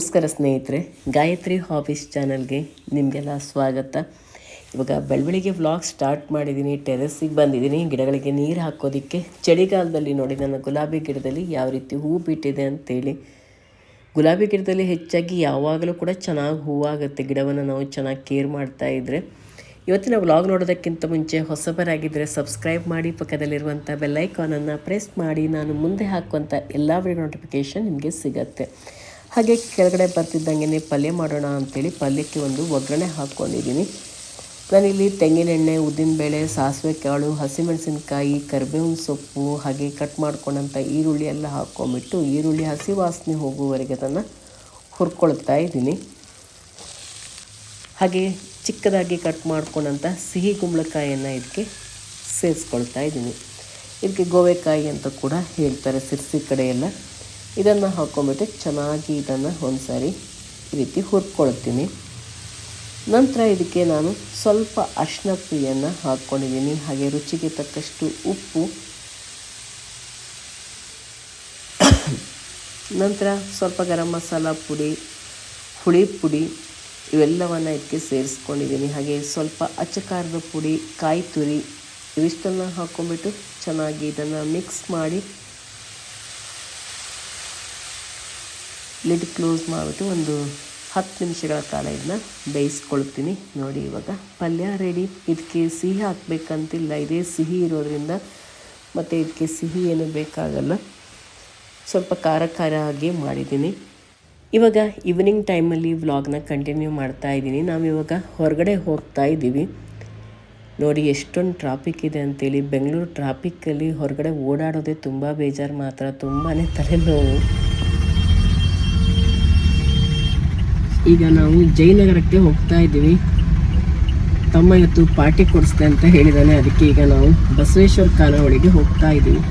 ನಮಸ್ಕಾರ ಸ್ನೇಹಿತರೆ, ಗಾಯತ್ರಿ ಹಾಬೀಸ್ ಚಾನಲ್ಗೆ ನಿಮಗೆಲ್ಲ ಸ್ವಾಗತ. ಇವಾಗ ಬೆಳಬೆಳಿಗ್ಗೆ ವ್ಲಾಗ್ ಸ್ಟಾರ್ಟ್ ಮಾಡಿದ್ದೀನಿ ಟೆರೆಸ್ಸಿಗೆ ಬಂದಿದ್ದೀನಿ ಗಿಡಗಳಿಗೆ ನೀರು ಹಾಕೋದಕ್ಕೆ. ಚಳಿಗಾಲದಲ್ಲಿ ನೋಡಿ, ನನ್ನ ಗುಲಾಬಿ ಗಿಡದಲ್ಲಿ ಯಾವ ರೀತಿ ಹೂ ಬಿಟ್ಟಿದೆ ಅಂತೇಳಿ. ಗುಲಾಬಿ ಗಿಡದಲ್ಲಿ ಹೆಚ್ಚಾಗಿ ಯಾವಾಗಲೂ ಕೂಡ ಚೆನ್ನಾಗಿ ಹೂವಾಗುತ್ತೆ ಗಿಡವನ್ನು ನಾವು ಚೆನ್ನಾಗಿ ಕೇರ್ ಮಾಡ್ತಾ ಇದ್ದರೆ ಇವತ್ತಿನ ವ್ಲಾಗ್ ನೋಡೋದಕ್ಕಿಂತ ಮುಂಚೆ ಹೊಸಬರಾಗಿದ್ದರೆ ಸಬ್ಸ್ಕ್ರೈಬ್ ಮಾಡಿ ಪಕ್ಕದಲ್ಲಿರುವಂಥ ಬೆಲ್ಲೈಕಾನನ್ನು ಪ್ರೆಸ್ ಮಾಡಿ. ನಾನು ಮುಂದೆ ಹಾಕುವಂಥ ಎಲ್ಲ ವಿಡಿಯೋ ನೋಟಿಫಿಕೇಷನ್ ನಿಮಗೆ ಸಿಗತ್ತೆ. ಹಾಗೆ ಕೆಳಗಡೆ ಬರ್ತಿದ್ದಂಗೆ ಪಲ್ಯ ಮಾಡೋಣ ಅಂಥೇಳಿ ಪಲ್ಯಕ್ಕೆ ಒಂದು ಒಗ್ಗರಣೆ ಹಾಕ್ಕೊಂಡಿದ್ದೀನಿ. ನಾನಿಲ್ಲಿ ತೆಂಗಿನೆಣ್ಣೆ, ಉದ್ದಿನಬೇಳೆ, ಸಾಸಿವೆ ಕಾಳು, ಹಸಿಮೆಣಸಿನ್ಕಾಯಿ, ಕರಿಬೇವಿನ ಸೊಪ್ಪು, ಹಾಗೆ ಕಟ್ ಮಾಡ್ಕೊಂಡಂಥ ಈರುಳ್ಳಿ ಎಲ್ಲ ಹಾಕ್ಕೊಂಬಿಟ್ಟು ಈರುಳ್ಳಿ ಹಸಿ ವಾಸನೆ ಹೋಗುವವರೆಗೆ ಅದನ್ನು ಹುರ್ಕೊಳ್ತಾ ಇದ್ದೀನಿ. ಹಾಗೆ ಚಿಕ್ಕದಾಗಿ ಕಟ್ ಮಾಡ್ಕೊಂಡಂಥ ಸಿಹಿ ಕುಂಬಳಕಾಯಿಯನ್ನು ಇದಕ್ಕೆ ಸೇರಿಸ್ಕೊಳ್ತಾ ಇದ್ದೀನಿ. ಇದಕ್ಕೆ ಗೋವೆಕಾಯಿ ಅಂತ ಕೂಡ ಹೇಳ್ತಾರೆ ಸಿರ್ಸಿ ಕಡೆ ಎಲ್ಲ ಇದನ್ನು ಹಾಕ್ಕೊಂಬಿಟ್ಟು ಚೆನ್ನಾಗಿ ಇದನ್ನು ಒಂದು ಸಾರಿ ಈ ರೀತಿ ಹುರ್ಕೊಳ್ತೀನಿ. ನಂತರ ಇದಕ್ಕೆ ನಾನು ಸ್ವಲ್ಪ ಅರ್ಶಿನ ಪುಡಿಯನ್ನು ಹಾಕ್ಕೊಂಡಿದ್ದೀನಿ ಹಾಗೆ ರುಚಿಗೆ ತಕ್ಕಷ್ಟು ಉಪ್ಪು. ನಂತರ ಸ್ವಲ್ಪ ಗರಂ ಮಸಾಲ ಪುಡಿ, ಹುಳಿ ಪುಡಿ ಇವೆಲ್ಲವನ್ನು ಇದಕ್ಕೆ ಸೇರಿಸ್ಕೊಂಡಿದ್ದೀನಿ. ಹಾಗೆ ಸ್ವಲ್ಪ ಅಚ್ಚಕಾರದ ಪುಡಿ ಕಾಯಿ ತುರಿ ಇವಿಷ್ಟನ್ನು ಹಾಕ್ಕೊಂಬಿಟ್ಟು ಚೆನ್ನಾಗಿ ಇದನ್ನು ಮಿಕ್ಸ್ ಮಾಡಿ ಲಿಡ್ ಕ್ಲೋಸ್ ಮಾಡಿಬಿಟ್ಟು ಒಂದು ಹತ್ತು ನಿಮಿಷಗಳ ಕಾಲ ಇದನ್ನ ಬೇಯಿಸ್ಕೊಳ್ತೀನಿ. ನೋಡಿ ಇವಾಗ. ಪಲ್ಯ ರೆಡಿ ಇದಕ್ಕೆ ಸಿಹಿ ಹಾಕ್ಬೇಕಂತಿಲ್ಲ. ಇದೇ ಸಿಹಿ ಇರೋದ್ರಿಂದ ಮತ್ತು ಇದಕ್ಕೆ ಸಿಹಿ ಏನು ಬೇಕಾಗಲ್ಲ. ಸ್ವಲ್ಪ ಖಾರ ಖಾರ ಆಗಿ ಮಾಡಿದ್ದೀನಿ. ಇವಾಗ ಈವ್ನಿಂಗ್ ಟೈಮಲ್ಲಿ ವ್ಲಾಗ್ನ ಕಂಟಿನ್ಯೂ ಮಾಡ್ತಾ ಇದ್ದೀನಿ. ನಾವಿವಾಗ ಹೊರಗಡೆ ಹೋಗ್ತಾ ಇದ್ದೀವಿ. ನೋಡಿ ಎಷ್ಟೊಂದು ಟ್ರಾಫಿಕ್ ಇದೆ ಅಂತೇಳಿ. ಬೆಂಗಳೂರು ಟ್ರಾಫಿಕ್ಕಲ್ಲಿ ಹೊರಗಡೆ ಓಡಾಡೋದೇ ತುಂಬ ಬೇಜಾರು ಮಾತ್ರ. ತುಂಬಾ ತಲೆನೋವು. ಈಗ ನಾವು ಜಯನಗರಕ್ಕೆ ಹೋಗ್ತಾ ಇದ್ದೀವಿ. ತಮ್ಮ ಇವತ್ತು ಪಾರ್ಟಿ ಕೊಡಿಸ್ತೆ ಅಂತ ಹೇಳಿದಾನೆ. ಅದಕ್ಕೆ ಈಗ ನಾವು ಬಸವೇಶ್ವರ ಖಾನಾವಳಿಗೆ ಹೋಗ್ತಾ ಇದ್ದೀವಿ.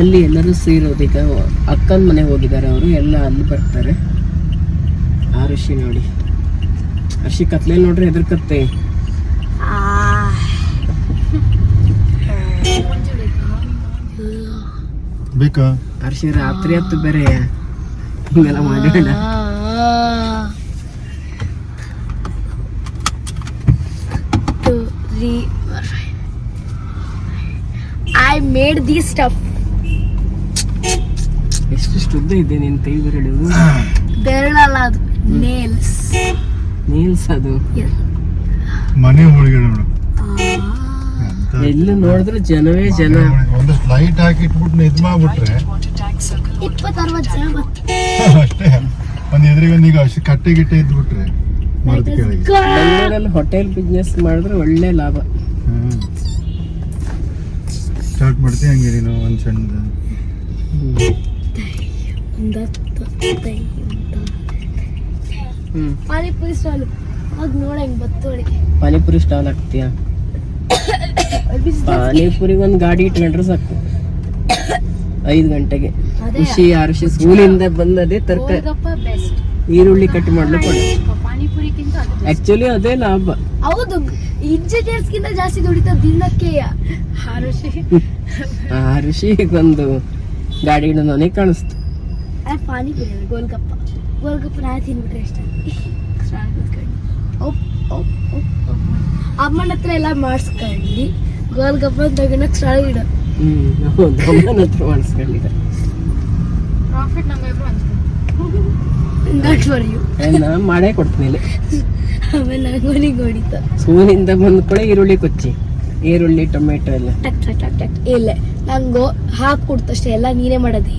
ಅಲ್ಲಿ ಎಲ್ಲರೂ ಸೇರೋದೀಗ ಅಕ್ಕನ ಮನೆಗೆ ಹೋಗಿದ್ದಾರೆ ಅವರು. ಎಲ್ಲ ಅಲ್ಲಿ ಬರ್ತಾರೆ. ಆ ಋಷಿ ನೋಡಿ. ಹರ್ಷಿ ಕತ್ಲೆ ನೋಡ್ರಿ ಹೆದರ್ಕತ್ತೆ ಬೇಕಾ? ಹರ್ಷಿ ರಾತ್ರಿ ಹತ್ತು ಬೇರೆ. ಹಿಂಗೆಲ್ಲ ಮಾಡೋಣ I ಮೇಡ್ ದಿ ಸ್ಟಫ್ ಎಷ್ಟು ಉದ್ದ ಇದೆ ನಿನ್ನ ಕೈ ಬೆರಳು? ಬೆರಳಲ್ಲ ಅದು ನೇಲ್ಸ್ ನೀಲ್ಸ್ ಅದು? ಮನೆ ಒಳಗಡೆ ಎಲ್ಲಿ ನೋಡಿದ್ರೆ ಜನವೇ ಜನ. ಒಂದು ಲೈಟ್ ಹಾಕಿ ಇಟ್ಬಿಟ್ಟು ಇದ್ ಮಾಡ್ಬಿಟ್ರೆ. ಜನ ಬರ್ತಾರೆ. ಅಷ್ಟೇ. ಒಂದ್ ಎದುರಿಗೆ ಒಂದು ಈಗ ಅಷ್ಟು ಕಟ್ಟೆ ಗಿಟ್ಟೆ ಇದ್ಬಿಟ್ರೆ ಬೆಂಗಳೂರಲ್ಲಿ ಹೋಟೆಲ್ ಬಿಸ್ನೆಸ್ ಮಾಡಿದ್ರೆ ಒಳ್ಳೆ ಲಾಭ. ಸ್ಟಾರ್ಟ್ ಮಾಡ್ತೀವಿ ಹಂಗೆ ನೀನು ಒಂದ್ ಸಣ್ಣ ಹ್ಮ್. ಪಾನಿಪುರಿ ಸ್ಟಾಲ್ ಅವಾಗ ನೋಡ ಹೆಂಗ್ ಬತ್ತೋಳಿ ಪಾನಿಪುರಿ ಸ್ಟಾಲ್ ಹಾಕ್ತೀಯಾ? ಪಾನಿಪುರಿ ಒಂದು ಗಾಡಿ ಇಟ್ಕೊಂಡ್ರೆ ಸಾಕು. ಐದು ಗಂಟೆಗೆ. ಅದೇ ಖುಷಿ ಆರುಷಿ ಸ್ಕೂಲಿಂದ ಬಂದದೇ ತರ್ಕ. ಗೋಲ್ಗಪ್ಪ ಬೆಸ್ಟ್ ಈರುಳ್ಳಿ ಕಟ್ ಮಾಡ್ಲಿಕ್ಕೆ ಪಾನಿಪುರಿಗಿಂತ ಅದು ಆಕ್ಚುಲಿ ಅದೇ ಲಾಭ. ಹೌದು ಇಂಜಿನಿಯರ್ಸ್ ಗಿಂತ ಜಾಸ್ತಿ ದುಡಿತ ದಿನಕ್ಕೆ. ಹಾರುಷಿ ಆ ಋಷಿಗೊಂದು ಗಾಡಿ ಹಿಡಿದು ನನಗೆ ಕಾಣಿಸ್ತು. ಆ ಪಾನಿಪುರಿ ಗೋಲ್ಗಪ್ಪ. ಗೋಲ್ಗಪ್ಪ ನಾ ತಿನ್ಬಿಟ್ರೆ ಇಷ್ಟ. ಅಮ್ಮನ ಹತ್ರ ಎಲ್ಲ ಮಾಡಿಸ್ಕೊಂಡು ಗೋಲ್ಗಪ್ಪ ತಗೊಂಡೋಗಿ ಸ್ಥಳ ಇಡ. ಹ್ಮ್ ಹೌದು ಅಮ್ಮನ ಹತ್ರ ಮಾಡಿಸ್ಕೊಂಡಿದ್ದೆ. ಪ್ರಾಫಿಟ್ ನಮಗೆ ನಾಟ್ ಫಾರ್ ಯು ನಾ ಮಾಡೇ ಕೊಡ್ತೀನಿ ಆಮೇಲೆ ನನಗೊನಿಗೆ ಹೊಡಿತ. ಸ್ಕೂಲಿಂದ ಬಂದ ಕೂಡ ಈರುಳ್ಳಿ ಕೊಚ್ಚಿ. ಈರುಳ್ಳಿ ಟೊಮೆಟೊ ಎಲ್ಲ. ಟಕ್ ಟಕ್ ಟಕ್ ಟಕ್. ಇಲ್ಲ ನಂಗು ಹಾಕ್ ಕೊಡ್ತಷ್ಟೇ ಎಲ್ಲ ನೀನೇ ಮಾಡೋದು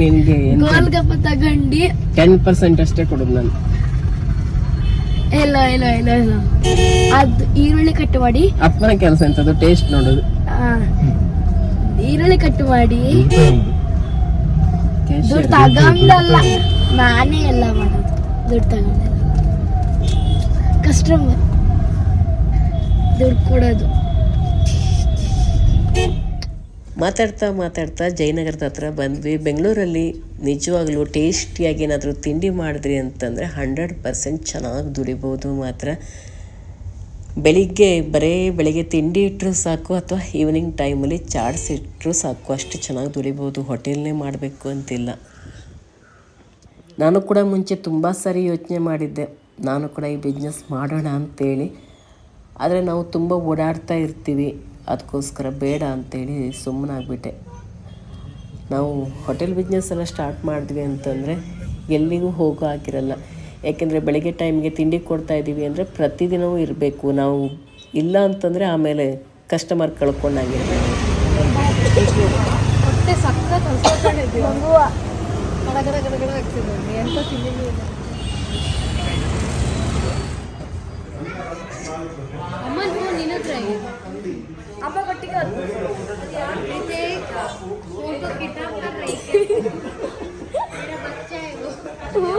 ನಿನ್ಗೆ ಗೋಲ್ಗಪ್ಪ ತಗೊಂಡು. ಟೆನ್ ಪರ್ಸೆಂಟ್ ಅಷ್ಟೇ ಕೊಡೋದು ನಾನು. ಇಲ್ಲ ಇಲ್ಲ ಇಲ್ಲ ಇಲ್ಲ ಅದು ಈರುಳ್ಳಿ ಕಟ್ ಮಾಡಿ. ಅಪ್ಪನ ಕೆಲಸ ಎಂತದ್ದು ಟೇಸ್ಟ್ ನೋಡೋದು. ಆ, ಈರುಳ್ಳಿ ಕಟ್ ಮಾಡಿ. ದುಡ್ಡು. ತಗೊಂಡಲ್ಲ. ನಾನೇ ಎಲ್ಲ ಮಾಡೋದು. ದುಡ್ಡು ತಗೊಂಡಲ್ಲ. ಕಸ್ಟಮರ್ ದುಡ್ಡು ಕೊಡೋದು. ಮಾತಾಡ್ತಾ ಮಾತಾಡ್ತಾ ಜಯನಗರದ ಹತ್ರ ಬಂದ್ವಿ. ಬೆಂಗಳೂರಲ್ಲಿ ನಿಜವಾಗ್ಲೂ ಟೇಸ್ಟಿಯಾಗಿ ಏನಾದರೂ ತಿಂಡಿ ಮಾಡಿದ್ರಿ ಅಂತಂದರೆ ಹಂಡ್ರೆಡ್ ಪರ್ಸೆಂಟ್ ಚೆನ್ನಾಗಿ ದುಡಿಬೋದು ಮಾತ್ರ. ಬೆಳಿಗ್ಗೆ, ಬರೀ ಬೆಳಿಗ್ಗೆ ತಿಂಡಿ ಇಟ್ಟರೂ ಸಾಕು ಅಥವಾ ಈವ್ನಿಂಗ್ ಟೈಮಲ್ಲಿ ಚಾಟ್ಸ್ ಇಟ್ಟರೂ ಸಾಕು, ಅಷ್ಟು ಚೆನ್ನಾಗಿ ದುಡಿಬೋದು. ಹೋಟೆಲ್ನೇ ಮಾಡಬೇಕು ಅಂತಿಲ್ಲ. ನಾನು ಕೂಡ ಮುಂಚೆ ತುಂಬ ಸಾರಿ ಯೋಚನೆ ಮಾಡಿದ್ದೆ. ನಾನು ಕೂಡ ಈ ಬಿಸ್ನೆಸ್ ಮಾಡೋಣ ಅಂತೇಳಿ. ಆದರೆ ನಾವು ತುಂಬ ಓಡಾಡ್ತಾ ಇರ್ತೀವಿ. ಅದಕ್ಕೋಸ್ಕರ ಬೇಡ ಅಂತೇಳಿ ಸುಮ್ಮನಾಗ್ಬಿಟ್ಟೆ. ನಾವು ಹೋಟೆಲ್ ಬಿಸ್ನೆಸ್ ಎಲ್ಲ ಸ್ಟಾರ್ಟ್ ಮಾಡಿದ್ವಿ ಅಂತಂದರೆ ಎಲ್ಲಿಗೂ ಹೋಗೋ ಹಾಕಿರಲ್ಲ ಯಾಕೆಂದರೆ ಬೆಳಗ್ಗೆ ಟೈಮ್ಗೆ ತಿಂಡಿ ಕೊಡ್ತಾ ಇದ್ದೀವಿ ಅಂದರೆ ಪ್ರತಿದಿನವೂ ಇರಬೇಕು. ನಾವು ಇಲ್ಲ ಅಂತಂದರೆ ಆಮೇಲೆ ಕಸ್ಟಮರ್ ಕಳ್ಕೊಂಡಾಗಿರ್ಬೇಕು ಹೊಟ್ಟೆ ಅಮ್ಮನ ಫೋನ್ ನಿನ್ನ ಹತ್ರ ಇದೆ ಅಮ್ಮ ಕೊಟ್ಟಿಗೆ फोटो किताब कर रही है मेरा बच्चा है वो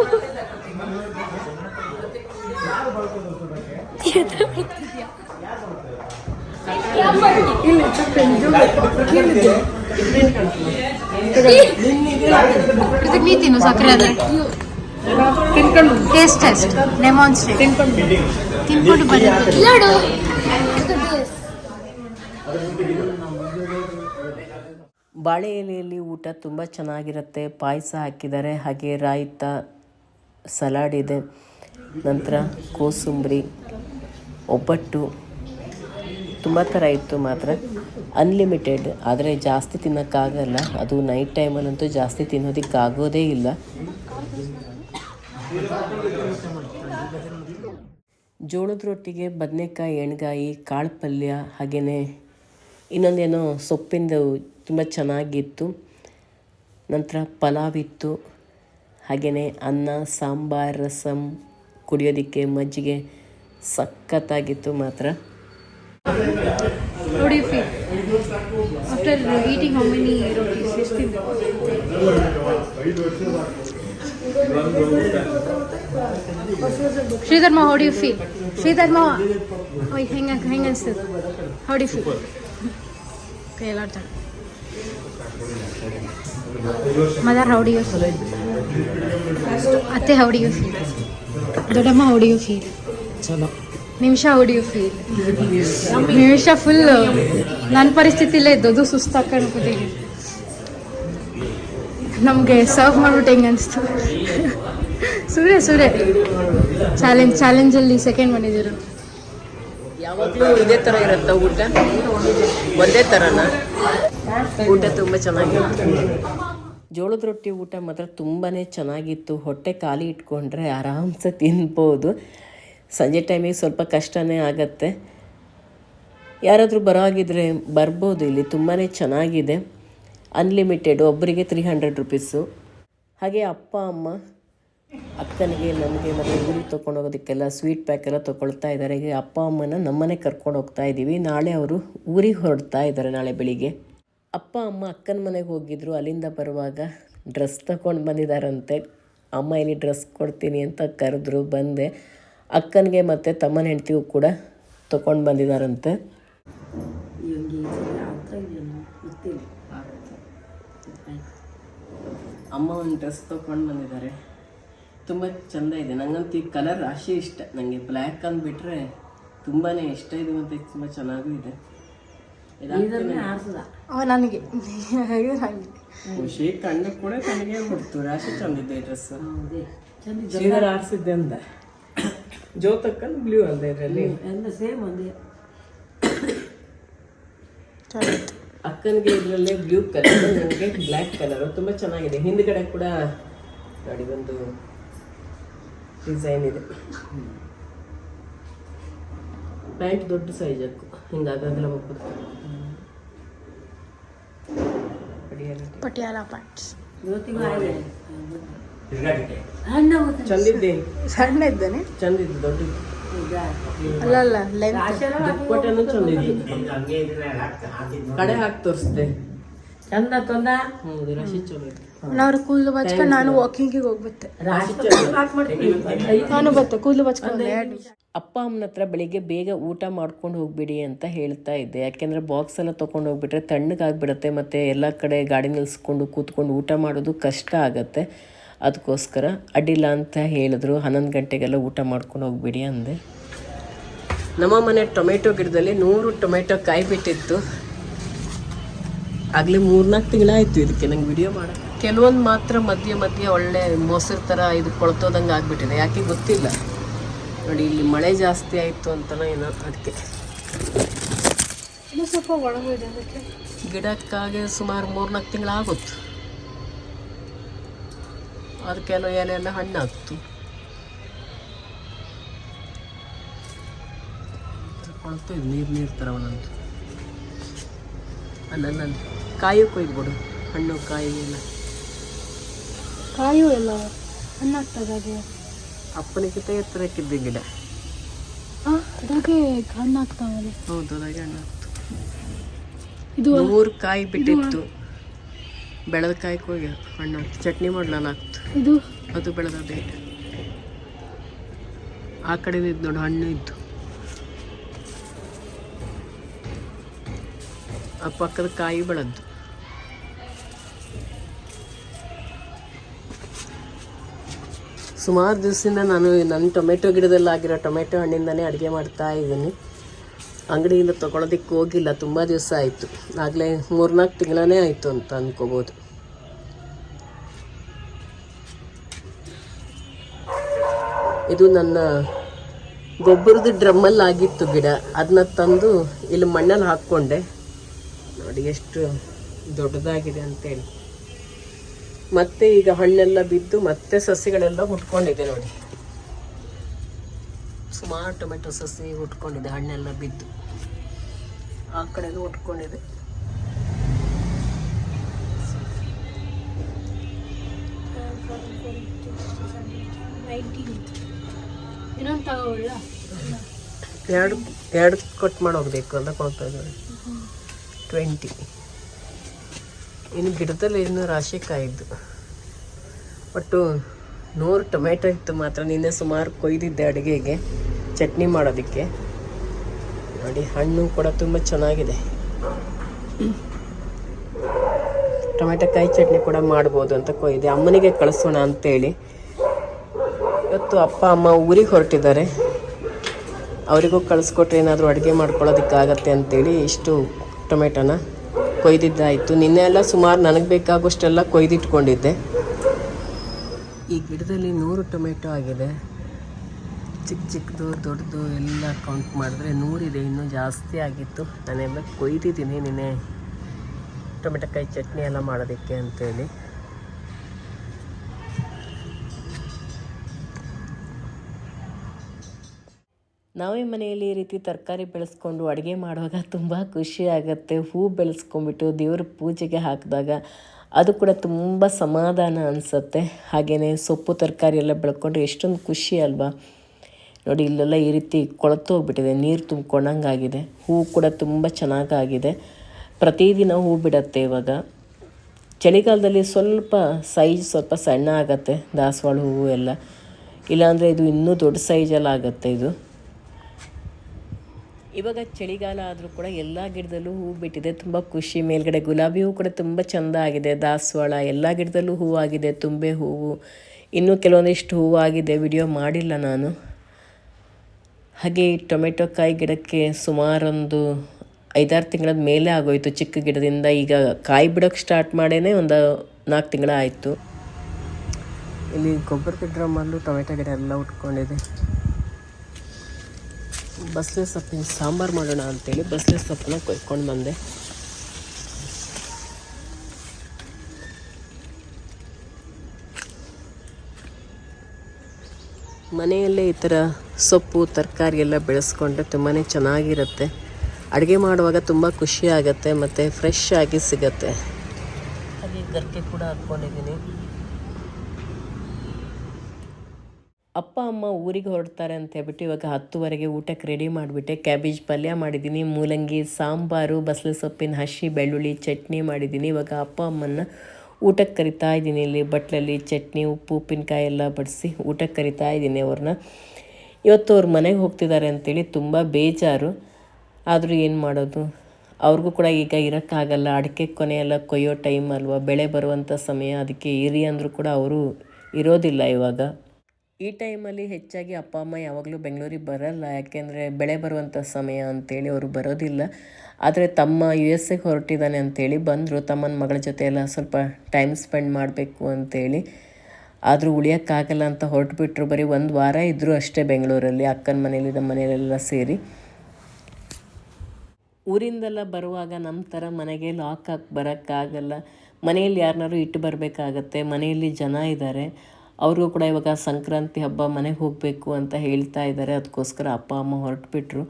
ಇದಕ್ಕೆ ನೀ ತಿನ್ನು ಸಕ್ಕರೆ ಅದೇ ಟೇಸ್ಟ್ ಟೆಸ್ಟ್ ಡೆಮಾನ್ಸ್ಟ್ರೇಟ್ ತಿನ್ಕೊಂಡು. ಬರುತ್ತೆ ಲಡು ಬಾಳೆ ಎಲೆಯಲ್ಲಿ ಊಟ ತುಂಬ ಚೆನ್ನಾಗಿರುತ್ತೆ. ಪಾಯಸ ಹಾಕಿದ್ದಾರೆ. ಹಾಗೆ ರಾಯ್ತ ಸಲಾಡ್ ಇದೆ. ನಂತರ ಕೋಸುಂಬ್ರಿ ಒಬ್ಬಟ್ಟು. ತುಂಬ ಥರ ಇತ್ತು ಮಾತ್ರ. ಅನ್ಲಿಮಿಟೆಡ್ ಆದರೆ ಜಾಸ್ತಿ ತಿನ್ನೋಕ್ಕಾಗಲ್ಲ. ಅದು ನೈಟ್ ಟೈಮಲ್ಲಂತೂ ಜಾಸ್ತಿ ತಿನ್ನೋದಕ್ಕಾಗೋದೇ ಇಲ್ಲ. ಜೋಳದ ರೊಟ್ಟಿಗೆ ಬದನೆಕಾಯಿ, ಎಣ್ಗಾಯಿ ಕಾಳು ಪಲ್ಯ ಹಾಗೆಯೇ ಇನ್ನೊಂದೇನೋ ಸೊಪ್ಪಿಂದ ತುಂಬ ಚೆನ್ನಾಗಿತ್ತು ನಂತರ ಪಲಾವ್ ಇತ್ತು ಹಾಗೆಯೇ ಅನ್ನ, ಸಾಂಬಾರ್ ರಸಮ್ ಕುಡಿಯೋದಕ್ಕೆ ಮಜ್ಜಿಗೆ ಸಖತ್ತಾಗಿತ್ತು ಮಾತ್ರ how many rotis? ಎಷ್ಟು Shridharma how do you feel Shridharma I ಹೇಂಗ ಹೇಂಗಸ್ हाउ ડી ફીલ ઓકે ಎಲ್ಲಾದರೂ ಮದರ್ हाउ ડી ಯೂ ಅತ್ತೆ हाउ ડી ಫೀಲ್ ದೊಡ್ಡಮ್ಮ हाउ ડી ಯೂ ಫೀಲ್ ಚಲೋ. ನಿಮಷಾ ಊಡ್ ಫೀಲ್ ನಿಮಷಾ ಫುಲ್ ನನ್ನ ಪರಿಸ್ಥಿತಿ ಇಲ್ಲೇ ಇದ್ದದು ಅನುಭವ ಇದೆ. ನಮಗೆ ಸರ್ವ್ ಮಾಡ್ಬಿಟ್ಟು ಹೆಂಗೆ ಅನಿಸ್ತು? ಸೂರ್ಯ ಸೂರ್ಯ ಚಾಲೆಂಜ್ ಚಾಲೆಂಜಲ್ಲಿ ಸೆಕೆಂಡ್ ಬಂದಿದ್ದೀರು ಯಾವಾಗಲೂ ಇದೇ ಥರ ಇರುತ್ತಾ ಊಟ? ಒಂದೇ ಥರನ ಊಟ ತುಂಬ ಚೆನ್ನಾಗಿತ್ತು. ಜೋಳದ ರೊಟ್ಟಿ ಊಟ ಮಾತ್ರ ತುಂಬಾ ಚೆನ್ನಾಗಿತ್ತು. ಹೊಟ್ಟೆ ಖಾಲಿ ಇಟ್ಕೊಂಡ್ರೆ ಆರಾಮ್ಸೆ ತಿನ್ಬೋದು. ಸಂಜೆ ಟೈಮಿಗೆ ಸ್ವಲ್ಪ ಕಷ್ಟನೇ ಆಗತ್ತೆ. ಯಾರಾದರೂ ಬರೋ ಆಗಿದ್ರೆ ಬರ್ಬೋದು ಇಲ್ಲಿ ತುಂಬಾ ಚೆನ್ನಾಗಿದೆ. ಅನ್ಲಿಮಿಟೆಡ್ ಒಬ್ಬರಿಗೆ ತ್ರೀ ಹಂಡ್ರೆಡ್ ರುಪೀಸು ಹಾಗೆ ಅಪ್ಪ, ಅಮ್ಮ, ಅಕ್ಕನಿಗೆ ನಮಗೆ ಮತ್ತು ಊರಿಗೆ ತೊಗೊಂಡು ಹೋಗೋದಕ್ಕೆಲ್ಲ ಸ್ವೀಟ್ ಪ್ಯಾಕ್ ಎಲ್ಲ ತೊಗೊಳ್ತಾ ಇದ್ದಾರೆ. ಈಗ ಅಪ್ಪ, ಅಮ್ಮನ ನಮ್ಮನೆ ಕರ್ಕೊಂಡು ಹೋಗ್ತಾ ಇದ್ದೀವಿ ನಾಳೆ ಅವರು ಊರಿಗೆ ಹೊರಡ್ತಾ ಇದ್ದಾರೆ ನಾಳೆ ಬೆಳಿಗ್ಗೆ. ಅಪ್ಪ, ಅಮ್ಮ ಅಕ್ಕನ ಮನೆಗೆ ಹೋಗಿದ್ರು. ಅಲ್ಲಿಂದ ಬರುವಾಗ ಡ್ರೆಸ್ ತಗೊಂಡು ಬಂದಿದ್ದಾರಂತೆ. ಅಮ್ಮ, ಇಲ್ಲಿ ಡ್ರೆಸ್ ಕೊಡ್ತೀನಿ ಅಂತ ಕರೆದ್ರು, ಬಂದೆ. ಅಕ್ಕನಿಗೆ ಮತ್ತು ತಮ್ಮನ ಹೆಂಡ್ತಿಗೂ ಕೂಡ ತಗೊಂಡು ಬಂದಿದ್ದಾರಂತೆ. ಅಮ್ಮ ಒಂದು ಡ್ರೆಸ್ ತೊಗೊಂಡು ಬಂದಿದ್ದಾರೆ. ತುಂಬ ಚೆಂದ ಇದೆ. ನನಗಂತೂ ಈ ಕಲರ್ ರಾಶಿ ಇಷ್ಟ. ನನಗೆ ಬ್ಲ್ಯಾಕ್ ಅಂದ್ಬಿಟ್ರೆ ತುಂಬಾ ಇಷ್ಟ ಇದು ಮತ್ತು ತುಂಬ ಚೆನ್ನಾಗೂ ಇದೆ. ಅವ ನನಗೆ. ಖುಷಿ ಕಣ್ಣು ಕೂಡ ಕಣ್ಣಿಗೆ ಬಿಡ್ತು ರಾಶಿ ಚಂದಿದ್ದೆ ಈ ಡ್ರೆಸ್ ಚೀದರ್ ಆರಿಸಿದ್ದೆ ಅಂದ. ಜೋತಕ್ಕನ್ ಬ್ಲೂ ಒಂದೇ. ಇದರಲ್ಲಿ ಅಕ್ಕನಿಗೆ ಇದರಲ್ಲೇ ಬ್ಲೂ ಕಲರ್ ನನಗೆ ಬ್ಲ್ಯಾಕ್ ಕಲರ್ ತುಂಬ ಚೆನ್ನಾಗಿದೆ. ಹಿಂದ್ಗಡೆ ಕೂಡ ನೋಡಿ ಒಂದು ಡಿಸೈನ್ ಇದೆ. ಪ್ಯಾಂಟ್ ದೊಡ್ಡ ಸೈಜ್ ಹಾಕು ಹಿಂಗಾಗಲ್ಲ ಹೋಗ್ಬೋದು ಪಟಿಯಾಲ ಪ್ಯಾಂಟ್ಸ್ ಚಂದಿದ್ದೆ ಸಣ್ಣ ಇದ್ದಾನೆ. ಚಂದಿದ್ದು ದೊಡ್ಡದು. ಅಲ್ಲ ಅಲ್ಲ ಲೆಂತ್ ದುಪ್ಪಟ್ಟನು ಚಂದಿದ್ದು ಕಡೆ ಹಾಕಿ ತೋರಿಸ್ದೆ ಚಂದ ತಂದ. ಹೌದು ರಾಶಿ ಚಲೋ ಅವ್ರ ಕೂದಲು ಬಚ್ಕೊಂಡು ನಾನು ವಾಕಿಂಗಿಗೆ ಹೋಗ್ಬತ್ತೆ. ನಾನು ಬತ್ತೆ ಕೂದಲು ಬಚ್ಕೊಂಡು ಅಪ್ಪ ಅಮ್ಮನ ಹತ್ರ ಬೆಳಿಗ್ಗೆ ಬೇಗ ಊಟ ಮಾಡ್ಕೊಂಡು ಹೋಗ್ಬಿಡಿ ಅಂತ ಹೇಳ್ತಾ ಇದ್ದೆ. ಯಾಕೆಂದರೆ ಬಾಕ್ಸ್ ಎಲ್ಲ ತಕೊಂಡು ಹೋಗ್ಬಿಟ್ರೆ ತಣ್ಣಗಾಗ್ಬಿಡುತ್ತೆ ಮತ್ತು ಎಲ್ಲ ಕಡೆ ಗಾಡಿ ನಿಲ್ಸ್ಕೊಂಡು ಕೂತ್ಕೊಂಡು ಊಟ ಮಾಡೋದು ಕಷ್ಟ ಆಗತ್ತೆ. ಅದಕ್ಕೋಸ್ಕರ ಅಡ್ಡಿಲ್ಲ ಅಂತ ಹೇಳಿದ್ರು. ಹನ್ನೊಂದು ಗಂಟೆಗೆಲ್ಲ ಊಟ ಮಾಡ್ಕೊಂಡು ಹೋಗ್ಬಿಡಿ ಅಂದೆ. ನಮ್ಮ ಮನೆ ಟೊಮೆಟೊ ಗಿಡದಲ್ಲಿ ನೂರು ಟೊಮೆಟೊ ಕಾಯಿ ಬಿಟ್ಟಿತ್ತು. ಆಗಲೇ ಮೂರ್ನಾಲ್ಕು ತಿಂಗಳಾಯಿತು ಇದಕ್ಕೆ ನಂಗೆ ವಿಡಿಯೋ ಮಾಡೋಕ್ಕೆ ಕೆಲವೊಂದು ಮಾತ್ರ ಮಧ್ಯೆ ಮಧ್ಯೆ ಒಳ್ಳೆ ಮೊಸರು ಥರ ಇದು ಕೊಳ್ತೋದಂಗೆ ಆಗಿಬಿಟ್ಟಿದೆ. ಯಾಕೆ ಗೊತ್ತಿಲ್ಲ. ನೋಡಿ ಇಲ್ಲಿ ಮಳೆ ಜಾಸ್ತಿ ಆಯಿತು ಅಂತಲೋ ಏನೋ ಅದಕ್ಕೆ ಸ್ವಲ್ಪ ಒಳಗಿದೆ ಅದಕ್ಕೆ. ಗಿಡಕ್ಕಾಗಿ ಸುಮಾರು ಮೂರ್ನಾಲ್ಕು ತಿಂಗಳಾಗುತ್ತೆ ಅದಕ್ಕೆಲ್ಲ ಎಲೆ ಎಲ್ಲ ಹಣ್ಣಾಗ್ತು. ಕೊಳ್ತು ಇದು ನೀರು ನೀರು ಥರ ಒಂದೊಂದು ಅಲ್ಲ ಕಾಯಿ ಕೊಯ್ದ್ಬಿಡು ಹಣ್ಣು ಕಾಯಿ ಎಲ್ಲ. ಕಾಯು ಎಲ್ಲ? ಹಣ್ಣಾಗ್ತದೆ ಅಪ್ಪನಿಗಿಂತ ಎತ್ತರಕ್ಕಿದ್ದ ಗಿಡ. ಅದಾಗೆ ಹಣ್ಣಾಗ್ತಾವಲ್ಲ ಹೌದು ಅದಾಗೆ ಹಣ್ಣಾಗ್ತು ಇದು ಮೂರು ಕಾಯಿ ಬಿಟ್ಟಿತ್ತು. ಬೆಳೆದ ಕಾಯಿ ಕೊಯ್ಯ ಹಣ್ಣಾಗ್ತು ಚಟ್ನಿ ಮಾಡ್ಲಾಗ್ತು ಇದು? ಅದು ಬೆಳೆದದೆ ಆ ಕಡೆ ಇದ್ದು ನೋಡಿ ಹಣ್ಣು ಇದ್ದು. ಆ ಪಕ್ಕದ ಕಾಯಿ ಬೆಳೆದ್ದು ಸುಮಾರು ದಿವಸದಿಂದ ನಾನು ನನ್ನ ಟೊಮೆಟೊ ಗಿಡದಲ್ಲಾಗಿರೋ ಟೊಮೆಟೊ ಹಣ್ಣಿಂದನೇ ಅಡುಗೆ ಮಾಡ್ತಾ ಇದ್ದೀನಿ. ಅಂಗಡಿಯಿಂದ ತೊಗೊಳೋದಕ್ಕೆ ಹೋಗಿಲ್ಲ, ತುಂಬ ದಿವಸ ಆಯಿತು. ಆಗಲೇ ಮೂರ್ನಾಲ್ಕು ತಿಂಗಳೇ ಆಯಿತು ಅಂತ ಅಂದ್ಕೋಬೋದು ಇದು ನನ್ನ ಗೊಬ್ಬರದ ಡ್ರಮ್ಮಲ್ಲಿ ಆಗಿತ್ತು ಗಿಡ. ಅದನ್ನ ತಂದು ಇಲ್ಲಿ ಮಣ್ಣಲ್ಲಿ ಹಾಕ್ಕೊಂಡೆ. ನೋಡಿ ಎಷ್ಟು ದೊಡ್ಡದಾಗಿದೆ ಅಂತೇಳಿ. ಮತ್ತೆ ಈಗ ಹಣ್ಣೆಲ್ಲ ಬಿದ್ದು ಮತ್ತೆ ಸಸಿಗಳೆಲ್ಲ ಹುಟ್ಕೊಂಡಿದೆ ನೋಡಿ. ಸುಮಾರು ಟೊಮೆಟೊ ಸಸಿ ಹುಟ್ಕೊಂಡಿದೆ ಹಣ್ಣೆಲ್ಲ ಬಿದ್ದು. ಆ ಕಡೆಗೂ ತಗೋಳ್ಳ? ಎರಡು ಎರಡು ಕಟ್ ಮಾಡಿ ಹೋಗ್ಬೇಕು ಅಂತ ಕೊಡ್ತಾ ಇದ್ದಾರೆ. ಟ್ವೆಂಟಿ ಇನ್ನು ಗಿಡದಲ್ಲಿ ಇನ್ನೂ ರಾಶಿ ಕಾಯಿದ್ದು ಒಟ್ಟು ನೂರು ಟೊಮೆಟೊ ಇತ್ತು ಮಾತ್ರ. ನಿನ್ನೆ ಸುಮಾರು ಕೊಯ್ದಿದ್ದೆ ಅಡುಗೆಗೆ, ಚಟ್ನಿ ಮಾಡೋದಕ್ಕೆ. ನೋಡಿ, ಹಣ್ಣು ಕೂಡ ತುಂಬ ಚೆನ್ನಾಗಿದೆ. ಟೊಮೆಟೊ ಕಾಯಿ ಚಟ್ನಿ ಕೂಡ ಮಾಡ್ಬೋದು ಅಂತ ಕೊಯ್ದೆ. ಅಮ್ಮನಿಗೆ ಕಳಿಸೋಣ ಅಂತೇಳಿ. ಇವತ್ತು ಅಪ್ಪ, ಅಮ್ಮ ಊರಿಗೆ ಹೊರಟಿದ್ದಾರೆ. ಅವರಿಗೂ ಕಳಿಸ್ಕೊಟ್ರೆ ಏನಾದರೂ ಅಡುಗೆ ಮಾಡ್ಕೊಳ್ಳೋದಕ್ಕಾಗತ್ತೆ ಅಂತೇಳಿ ಇಷ್ಟು ಟೊಮೆಟೊನ ಕೊಯ್ದಿದ್ದಾಯಿತು. ನಿನ್ನೆ ಎಲ್ಲ ಸುಮಾರು ನನಗೆ ಬೇಕಾಗುವಷ್ಟೆಲ್ಲ ಕೊಯ್ದಿಟ್ಕೊಂಡಿದ್ದೆ. ಈ ಗಿಡದಲ್ಲಿ ನೂರು ಟೊಮೆಟೊ ಆಗಿದೆ. ಚಿಕ್ಕ ಚಿಕ್ಕದು ದೊಡ್ಡದು ಎಲ್ಲ ಕೌಂಟ್ ಮಾಡಿದ್ರೆ ನೂರಿದೆ. ಇನ್ನೂ ಜಾಸ್ತಿ ಆಗಿತ್ತು. ನಾನೆಲ್ಲ ಕೊಯ್ದಿದ್ದೀನಿ ನಿನ್ನೆ ಟೊಮೆಟೊಕಾಯಿ ಚಟ್ನಿ ಎಲ್ಲ ಮಾಡೋದಕ್ಕೆ ಅಂತೇಳಿ. ನಾವೇ ಮನೆಯಲ್ಲಿ ಈ ರೀತಿ ತರಕಾರಿ ಬೆಳೆಸ್ಕೊಂಡು ಅಡುಗೆ ಮಾಡುವಾಗ ತುಂಬ ಖುಷಿ ಆಗುತ್ತೆ. ಹೂ ಬೆಳೆಸ್ಕೊಂಡ್ಬಿಟ್ಟು ದೇವ್ರ ಪೂಜೆಗೆ ಹಾಕಿದಾಗ ಅದು ಕೂಡ ತುಂಬ ಸಮಾಧಾನ ಅನಿಸುತ್ತೆ. ಹಾಗೆಯೇ ಸೊಪ್ಪು, ತರಕಾರಿ ಎಲ್ಲ ಬೆಳ್ಕೊಂಡ್ರೆ ಎಷ್ಟೊಂದು ಖುಷಿ ಅಲ್ವಾ. ನೋಡಿ, ಇಲ್ಲೆಲ್ಲ ಈ ರೀತಿ ಕೊಳತು ಹೋಗ್ಬಿಟ್ಟಿದೆ, ನೀರು ತುಂಬ್ಕೊಂಡಂಗಾಗಿದೆ. ಹೂ ಕೂಡ ತುಂಬ ಚೆನ್ನಾಗಾಗಿದೆ. ಪ್ರತಿದಿನ ಹೂ ಬಿಡತ್ತೆ ಇವಾಗ. ಚಳಿಗಾಲದಲ್ಲಿ ಸ್ವಲ್ಪ ಸೈಜ್ ಸ್ವಲ್ಪ ಸಣ್ಣ ಆಗುತ್ತೆ ದಾಸವಾಳ ಹೂವು ಎಲ್ಲ. ಇಲ್ಲಾಂದರೆ ಇದು ಇನ್ನೂ ದೊಡ್ಡ ಸೈಜಲ್ಲಿ ಆಗುತ್ತೆ ಇದು. ಇವಾಗ ಚಳಿಗಾಲ ಆದರೂ ಕೂಡ ಎಲ್ಲ ಗಿಡದಲ್ಲೂ ಹೂ ಬಿಟ್ಟಿದೆ. ತುಂಬ ಖುಷಿ. ಮೇಲ್ಗಡೆ ಗುಲಾಬಿ ಹೂ ಕೂಡ ತುಂಬ ಚೆಂದ ಆಗಿದೆ. ದಾಸವಾಳ, ಎಲ್ಲ ಗಿಡದಲ್ಲೂ ಹೂವು ಆಗಿದೆ. ತುಂಬೆ ಹೂವು. ಇನ್ನೂ ಕೆಲವೊಂದಿಷ್ಟು ಹೂವು ಆಗಿದೆ. ವಿಡಿಯೋ ಮಾಡಿಲ್ಲ ನಾನು. ಹಾಗೆ ಟೊಮೆಟೊ ಕಾಯಿ ಗಿಡಕ್ಕೆ ಸುಮಾರೊಂದು ಐದಾರು ತಿಂಗಳ ಮೇಲೆ ಆಗೋಯ್ತು. ಚಿಕ್ಕ ಗಿಡದಿಂದ ಈಗ ಕಾಯಿ ಬಿಡೋಕ್ಕೆ ಸ್ಟಾರ್ಟ್ ಮಾಡೇ ಒಂದು ನಾಲ್ಕು ತಿಂಗಳ ಆಯಿತು ಇಲ್ಲಿ ಗೊಬ್ಬರದ ಡ್ರಮ್ಮಲ್ಲೂ ಟೊಮೆಟೊ ಗಿಡ ಎಲ್ಲ ಉಟ್ಕೊಂಡಿದೆ. ಬಸಳೆ ಸೊಪ್ಪಿನ ಸಾಂಬಾರು ಮಾಡೋಣ ಅಂತೇಳಿ ಬಸಳೆ ಸೊಪ್ಪನ್ನ ಕೊಯ್ಕೊಂಡು ಬಂದೆ. ಮನೆಯಲ್ಲೇ ಈ ಥರ ಸೊಪ್ಪು, ತರಕಾರಿ ಎಲ್ಲ ಬೆಳೆಸ್ಕೊಂಡ್ರೆ ತುಂಬಾ ಚೆನ್ನಾಗಿರುತ್ತೆ. ಅಡುಗೆ ಮಾಡುವಾಗ ತುಂಬ ಖುಷಿ ಮತ್ತು ಫ್ರೆಶ್ ಆಗಿ ಸಿಗತ್ತೆ. ಹಾಗೆ ಗರ್ಕೆ ಕೂಡ ಹಾಕ್ಕೊಂಡಿದ್ದೀನಿ. ಅಪ್ಪ, ಅಮ್ಮ ಊರಿಗೆ ಹೊರಡ್ತಾರೆ ಅಂತ ಹೇಳ್ಬಿಟ್ಟು ಇವಾಗ ಹತ್ತುವರೆಗೆ ಊಟಕ್ಕೆ ರೆಡಿ ಮಾಡಿಬಿಟ್ಟೆ. ಕ್ಯಾಬೇಜ್ ಪಲ್ಯ ಮಾಡಿದ್ದೀನಿ, ಮೂಲಂಗಿ, ಸಾಂಬಾರು ಬಸಳೆ ಸೊಪ್ಪಿನ ಹಸಿ ಬೆಳ್ಳುಳ್ಳಿ ಚಟ್ನಿ ಮಾಡಿದ್ದೀನಿ. ಇವಾಗ ಅಪ್ಪ, ಅಮ್ಮನ್ನ ಊಟಕ್ಕೆ ಕರಿತಾ ಇದ್ದೀನಿ. ಇಲ್ಲಿ ಬಟ್ಲಲ್ಲಿ ಚಟ್ನಿ, ಉಪ್ಪು, ಉಪ್ಪಿನಕಾಯಿ ಎಲ್ಲ ಬಡಿಸಿ ಊಟಕ್ಕೆ ಕರಿತಾ ಇದ್ದೀನಿ ಅವ್ರನ್ನ. ಇವತ್ತು ಅವ್ರ ಮನೆಗೆ ಹೋಗ್ತಿದ್ದಾರೆ ಅಂತೇಳಿ ತುಂಬ ಬೇಜಾರು. ಆದರೂ ಏನು ಮಾಡೋದು? ಅವ್ರಿಗೂ ಕೂಡ ಈಗ ಇರೋಕ್ಕಾಗಲ್ಲ. ಅಡಿಕೆ ಕೊನೆ ಎಲ್ಲ ಕೊಯ್ಯೋ ಟೈಮ್ ಅಲ್ವಾ? ಬೆಳೆ ಬರುವಂಥ ಸಮಯ. ಅದಕ್ಕೆ ಇರಿ ಅಂದರೂ ಕೂಡ ಅವರು ಇರೋದಿಲ್ಲ ಇವಾಗ. ಈ ಟೈಮಲ್ಲಿ ಹೆಚ್ಚಾಗಿ ಅಪ್ಪ, ಅಮ್ಮ ಯಾವಾಗಲೂ ಬೆಂಗಳೂರಿಗೆ ಬರಲ್ಲ. ಯಾಕೆಂದರೆ ಬೆಳೆ ಬರುವಂಥ ಸಮಯ ಅಂತೇಳಿ ಅವರು ಬರೋದಿಲ್ಲ. ಆದರೆ ತಮ್ಮ ಯು ಎಸ್ ಎಗೆ ಹೊರಟಿದ್ದಾನೆ ಅಂತೇಳಿ ಬಂದರು. ತಮ್ಮನ ಮಗಳ ಜೊತೆ ಎಲ್ಲ ಸ್ವಲ್ಪ ಟೈಮ್ ಸ್ಪೆಂಡ್ ಮಾಡಬೇಕು ಅಂತೇಳಿ. ಆದರೂ ಉಳಿಯೋಕ್ಕಾಗಲ್ಲ ಅಂತ ಹೊರಟುಬಿಟ್ರು. ಬರೀ ಒಂದು ವಾರ ಇದ್ದರು ಅಷ್ಟೇ ಬೆಂಗಳೂರಲ್ಲಿ. ಅಕ್ಕನ ಮನೇಲಿ ನಮ್ಮ ಮನೆಯಲ್ಲೆಲ್ಲ ಸೇರಿ. ಊರಿಂದೆಲ್ಲ ಬರುವಾಗ ನಮ್ಮ ಥರ ಮನೆಗೆ ಲಾಕ್ ಹಾಕಿ ಬರೋಕ್ಕಾಗಲ್ಲ. ಮನೆಯಲ್ಲಿ ಯಾರನ್ನಾರು ಇಟ್ಟು ಬರಬೇಕಾಗತ್ತೆ. ಮನೆಯಲ್ಲಿ ಜನ ಇದ್ದಾರೆ ಅವ್ರಿಗೂ ಕೂಡ ಇವಾಗ ಸಂಕ್ರಾಂತಿ ಹಬ್ಬ ಮನೆಗೆ ಹೋಗಬೇಕು ಅಂತ ಹೇಳ್ತಾ ಇದ್ದಾರೆ ಅದಕ್ಕೋಸ್ಕರ ಅಪ್ಪ ಅಮ್ಮ ಹೊರಟುಬಿಟ್ರು.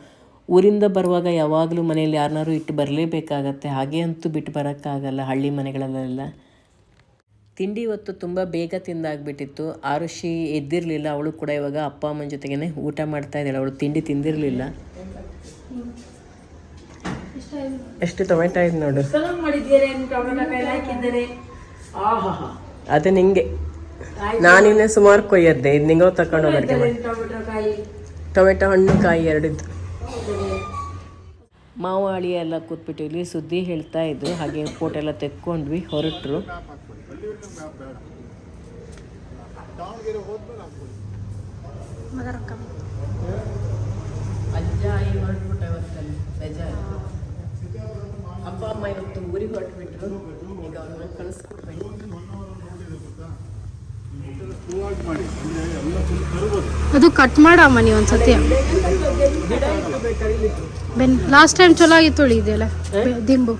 ಊರಿಂದ ಬರುವಾಗ ಯಾವಾಗಲೂ ಮನೆಯಲ್ಲಿ ಯಾರನ್ನಾರು ಇಟ್ಟು ಬರಲೇಬೇಕಾಗತ್ತೆ. ಹಾಗೆ ಅಂತೂ ಬಿಟ್ಟು ಬರೋಕ್ಕಾಗಲ್ಲ ಹಳ್ಳಿ ಮನೆಗಳಲ್ಲೆಲ್ಲ. ತಿಂಡಿ ಇವತ್ತು ತುಂಬ ಬೇಗ ತಿಂದಾಗ್ಬಿಟ್ಟಿತ್ತು. ಆರುಷಿ ಎದ್ದಿರಲಿಲ್ಲ. ಅವಳು ಕೂಡ ಇವಾಗ ಅಪ್ಪ ಅಮ್ಮನ ಜೊತೆಗೇ ಊಟ ಮಾಡ್ತಾ ಇದ್ದಾಳೆ. ಅವಳು ತಿಂಡಿ ತಿಂದಿರಲಿಲ್ಲ. ಎಷ್ಟು ಟೊಮೆಟೊ ಇದೆ ನೋಡು. ಅದೇ ನಿಂಗೆ. ನಾನಿನ್ನೆ ಸುಮಾರು ಕೊಯ್ಯದ್ದೆ. ಇದು ನಿಂಗೋ ತಕೊಂಡು ಹೋಗಿ ಟೊಮೆಟೊ ಹಣ್ಣು ಕಾಯಿ ಎರಡಿದ್ದು. ಮಾವ ಅಳಿ ಎಲ್ಲ ಕೂತ್ಬಿಟ್ಟು ಇಲ್ಲಿ ಸುದ್ದಿ ಹೇಳ್ತಾ ಇದ್ರು. ಹಾಗೆ ಫೋಟೋ ಎಲ್ಲ ತೆಕ್ಕೊಂಡ್ವಿ ಹೊರಟ್ರು. ಅಜ್ಜ ಆಯಿ ಹೊರಟ್ಬಿಟ್ಟು ಇವತ್ತಲ್ಲಿ. ರಜಾ ಅಪ್ಪ ಅಮ್ಮ ಇವತ್ತು ಊರಿಗೆ ಹೊರಟ್ಬಿಟ್ರು. ಈಗ ಅವ್ರನ್ನ ಕಳಿಸ್ಕೊಡ್ಬೇಕು ಮಾಡಿ ಅಂದ್ರೆ ಎಲ್ಲ ಫುಲ್ ತರ್ಬೋದು ಅದು ಕಟ್ ಮಾಡಮ್ಮ ನೀವು ಒಂದ್ಸತಿ. ಬೆನ್ ಲಾಸ್ಟ್ ಟೈಮ್ ಚಲೋ ಆಗಿತ್ತು ಇದೆಲ್ಲ ದಿಂಬು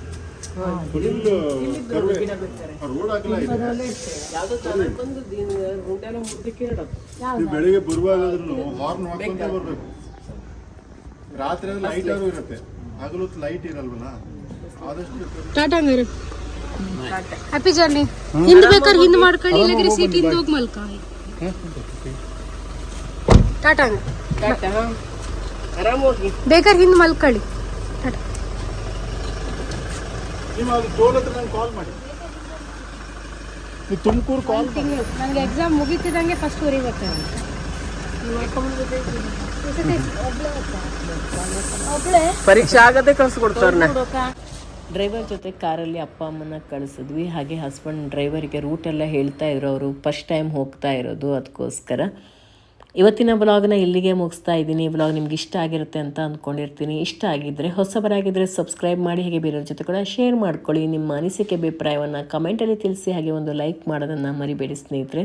ಬೆಳಿಗ್ಗೆ ಬರುವಾಗಾದ್ರೂ ಹಾರ್ನ್ ಬರ್ಬೇಕು ರಾತ್ರಿ ಲೈಟ್ ಆದ್ರೂ ಇರುತ್ತೆ ಹಗಲು ಲೈಟ್ ಇರಲ್ವಲ್ಲ ಆದಷ್ಟು ಟಾಟಾ ಹ್ಯಾಪಿ ಜರ್ನಿ ಹಿಂದ್ ಬೇಕಾದ್ರೆ ಹಿಂದ್ ಮಾಡ್ಕೊಳ್ಳಿ ಇಲ್ಲಾಂದ್ರೆ ಸೀಟ್ ಹಿಂದ್ ಹೋಗಿ ಮಲ್ಕ ಟಾಟಾ ಟಾಟಾ ಬೇಕಾದ್ರೆ ಹಿಂದ್ ಮಲ್ಕೊಳ್ಳಿ. ಟಾಟಾ ತುಮಕೂರು ಕಾಲ್ ನನಗೆ ಎಕ್ಸಾಮ್ ಮುಗಿತಿದಂಗೆ ಫಸ್ಟ್ ಊರಿಗೆ ಬರ್ತಾರೆ ಪರೀಕ್ಷೆ ಆಗದೆ ಕಳ್ಸಿಕೊಡ್ತಾರನ್ನ ಡ್ರೈವರ್ ಜೊತೆ ಕಾರಲ್ಲಿ ಅಪ್ಪ ಅಮ್ಮನ ಕಳಿಸಿದ್ವಿ. ಹಾಗೆ ಹಸ್ಬೆಂಡ್ ಡ್ರೈವರಿಗೆ ರೂಟ್ ಎಲ್ಲ ಹೇಳ್ತಾ ಇದ್ರು ಅವರು ಫಸ್ಟ್ ಟೈಮ್ ಹೋಗ್ತಾ ಇರೋದು ಅದಕ್ಕೋಸ್ಕರ. ಇವತ್ತಿನ ಬ್ಲಾಗ್ನ ಇಲ್ಲಿಗೆ ಮುಗಿಸ್ತಾ ಇದ್ದೀನಿ. ಬ್ಲಾಗ್ ನಿಮ್ಗೆ ಇಷ್ಟ ಆಗಿರುತ್ತೆ ಅಂತ ಅಂದ್ಕೊಂಡಿರ್ತೀನಿ ಇಷ್ಟ ಆಗಿದ್ದರೆ ಹೊಸಬರಾಗಿದ್ದರೆ ಸಬ್ಸ್ಕ್ರೈಬ್ ಮಾಡಿ, ಹಾಗೆ ಬೇರೆಯವ್ರ ಜೊತೆ ಕೂಡ ಶೇರ್ ಮಾಡ್ಕೊಳ್ಳಿ. ನಿಮ್ಮ ಅನಿಸಿಕೆ, ಅಭಿಪ್ರಾಯವನ್ನು ಕಮೆಂಟಲ್ಲಿ ತಿಳಿಸಿ, ಹಾಗೆ ಒಂದು ಲೈಕ್ ಮಾಡೋದನ್ನು ಮರಿಬೇಡಿ ಸ್ನೇಹಿತರೆ.